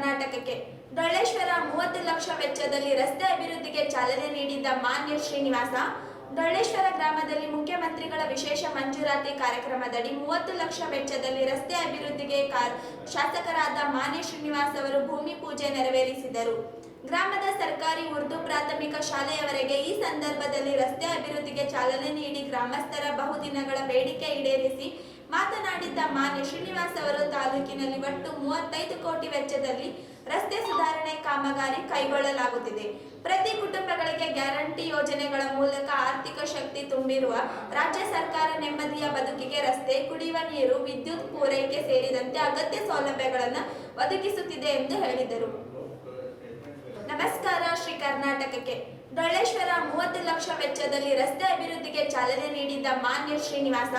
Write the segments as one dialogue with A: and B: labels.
A: ಕರ್ನಾಟಕಕ್ಕೆ. ಡೊಳ್ಳೇಶ್ವರ ಮೂವತ್ತು ಲಕ್ಷ ವೆಚ್ಚದಲ್ಲಿ ರಸ್ತೆ ಅಭಿವೃದ್ಧಿಗೆ ಚಾಲನೆ ನೀಡಿದ್ದ ಮಾನ್ಯ ಶ್ರೀನಿವಾಸ ಡೊಳ್ಳೇಶ್ವರ ಗ್ರಾಮದಲ್ಲಿ ಮುಖ್ಯಮಂತ್ರಿಗಳ ವಿಶೇಷ ಮಂಜೂರಾತಿ ಕಾರ್ಯಕ್ರಮದಡಿ ಮೂವತ್ತು ಲಕ್ಷ ವೆಚ್ಚದಲ್ಲಿ ರಸ್ತೆ ಅಭಿವೃದ್ಧಿಗೆ ಶಾಸಕರಾದ ಮಾನ್ಯ ಶ್ರೀನಿವಾಸ್ ಅವರು ಭೂಮಿ ಪೂಜೆ ನೆರವೇರಿಸಿದರು. ಗ್ರಾಮದ ಸರ್ಕಾರಿ ಉರ್ದು ಪ್ರಾಥಮಿಕ ಶಾಲೆಯವರೆಗೆ ಈ ಸಂದರ್ಭದಲ್ಲಿ ರಸ್ತೆ ಅಭಿವೃದ್ಧಿಗೆ ಚಾಲನೆ ನೀಡಿ ಗ್ರಾಮಸ್ಥರ ಬಹುದಿನಗಳ ಬೇಡಿಕೆ ಈಡೇರಿಸಿ ಮಾತನಾಡಿದ್ದ ಮಾನ್ಯ ಶ್ರೀನಿವಾಸ್ ಅವರು, ತಾಲೂಕಿನಲ್ಲಿ ಒಟ್ಟು ಮೂವತ್ತೈದು ಕೋಟಿ ವೆಚ್ಚದಲ್ಲಿ ರಸ್ತೆ ಸುಧಾರಣೆ ಕಾಮಗಾರಿ ಕೈಗೊಳ್ಳಲಾಗುತ್ತಿದೆ. ಪ್ರತಿ ಕುಟುಂಬಗಳಿಗೆ ಗ್ಯಾರಂಟಿ ಯೋಜನೆಗಳ ಮೂಲಕ ಆರ್ಥಿಕ ಶಕ್ತಿ ತುಂಬಿರುವ ರಾಜ್ಯ ಸರ್ಕಾರ ನೆಮ್ಮದಿಯ ಬದುಕಿಗೆ ರಸ್ತೆ, ಕುಡಿಯುವ ನೀರು, ವಿದ್ಯುತ್ ಪೂರೈಕೆ ಸೇರಿದಂತೆ ಅಗತ್ಯ ಸೌಲಭ್ಯಗಳನ್ನು ಒದಗಿಸುತ್ತಿದೆ ಎಂದು ಹೇಳಿದರು. ನಮಸ್ಕಾರ, ಶ್ರೀ ಕರ್ನಾಟಕಕ್ಕೆ. ಡೊಳ್ಳೇಶ್ವರ ಮೂವತ್ತು ಲಕ್ಷ ವೆಚ್ಚದಲ್ಲಿ ರಸ್ತೆ ಅಭಿವೃದ್ಧಿಗೆ ಚಾಲನೆ ನೀಡಿದ್ದ ಮಾನ್ಯ ಶ್ರೀನಿವಾಸ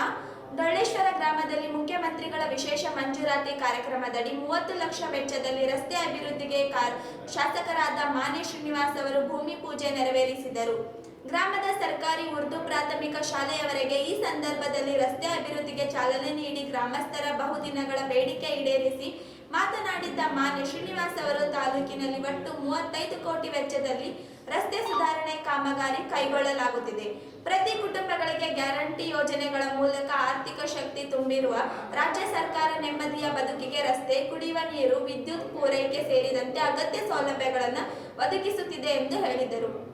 A: ಡೊಳ್ಳೇಶ್ವರ ಗ್ರಾಮದಲ್ಲಿ ಮುಖ್ಯಮಂತ್ರಿಗಳ ವಿಶೇಷ ಮಂಜೂರಾತಿ ಕಾರ್ಯಕ್ರಮದಡಿ ಮೂವತ್ತು ಲಕ್ಷ ವೆಚ್ಚದಲ್ಲಿ ರಸ್ತೆ ಅಭಿವೃದ್ಧಿಗೆ ಶಾಸಕರಾದ ಮಾನೆ ಶ್ರೀನಿವಾಸ್ ಅವರು ಭೂಮಿ ಪೂಜೆ ನೆರವೇರಿಸಿದರು. ಗ್ರಾಮದ ಸರ್ಕಾರಿ ಉರ್ದು ಪ್ರಾಥಮಿಕ ಶಾಲೆಯವರೆಗೆ ಈ ಸಂದರ್ಭದಲ್ಲಿ ರಸ್ತೆ ಅಭಿವೃದ್ಧಿಗೆ ಚಾಲನೆ ನೀಡಿ ಗ್ರಾಮಸ್ಥರ ಬಹುದಿನಗಳ ಬೇಡಿಕೆ ಈಡೇರಿಸಿ ಮಾತನಾಡಿದ್ದ ಮಾನ್ಯ ಶ್ರೀನಿವಾಸ್ ಅವರು ತಾಲೂಕಿನಲ್ಲಿ ಒಟ್ಟು ಮೂವತ್ತೈದು ಕೋಟಿ ವೆಚ್ಚದಲ್ಲಿ ರಸ್ತೆ ಸುಧಾರಣೆ ಕಾಮಗಾರಿ ಕೈಗೊಳ್ಳಲಾಗುತ್ತಿದೆ. ಪ್ರತಿ ಕುಟುಂಬಗಳಿಗೆ ಗ್ಯಾರಂಟಿ ಯೋಜನೆಗಳ ಮೂಲಕ ಆರ್ಥಿಕ ಶಕ್ತಿ ತುಂಬಿರುವ ರಾಜ್ಯ ಸರ್ಕಾರ ನೆಮ್ಮದಿಯ ಬದುಕಿಗೆ ರಸ್ತೆ, ಕುಡಿಯುವ ನೀರು, ವಿದ್ಯುತ್ ಪೂರೈಕೆ ಸೇರಿದಂತೆ ಅಗತ್ಯ ಸೌಲಭ್ಯಗಳನ್ನು ಒದಗಿಸುತ್ತಿದೆ ಎಂದು ಹೇಳಿದರು.